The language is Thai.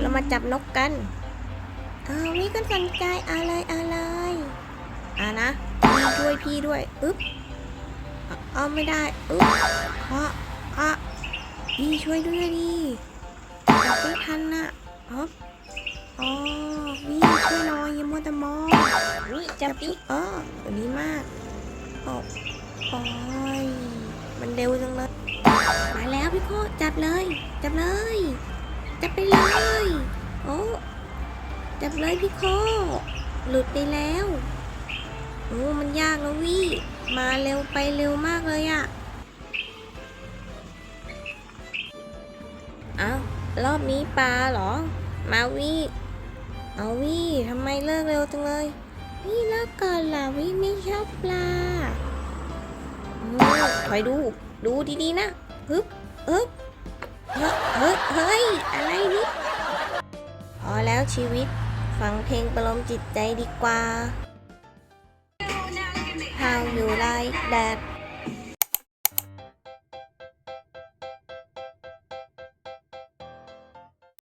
เรามาจับนกกันเอาวิก็สนใจอะไรอะไรอะนะพี่ช่วยพี่ด้วยอึ๊บเอาไม่ได้อึ๊บเพราะอะพี่ช่วยด้วยดิจับไม่ทันน่ะอ๋ออ๋อวิช่วยหน่อยอย่ามัวแต่มองวิจับดิเออตัวนี้มากโอ้โอ้ยมันเร็วจังเลยมาแล้วพี่โคจับเลย จับเลย จับไปเลย โอ้จับเลยพี่โคหลุดไปแล้วโอ้มันยากแล้ววี่ มาเร็วไปเร็วมากเลยอะเอารอบนี้ปลาเหรอ มาวี่ เอาวี่ทำไมเลิกเร็วจังเลยวี่เลิกก่อนล่ะวี่ไม่ชอบปลาโอ้คอยดู ดูดีๆนะฮึบฮึบ เฮ้ยเฮ้ย อะไรนี่พอแล้วชีวิต ฟังเพลงประโลมจิตใจดีกว่า How you like that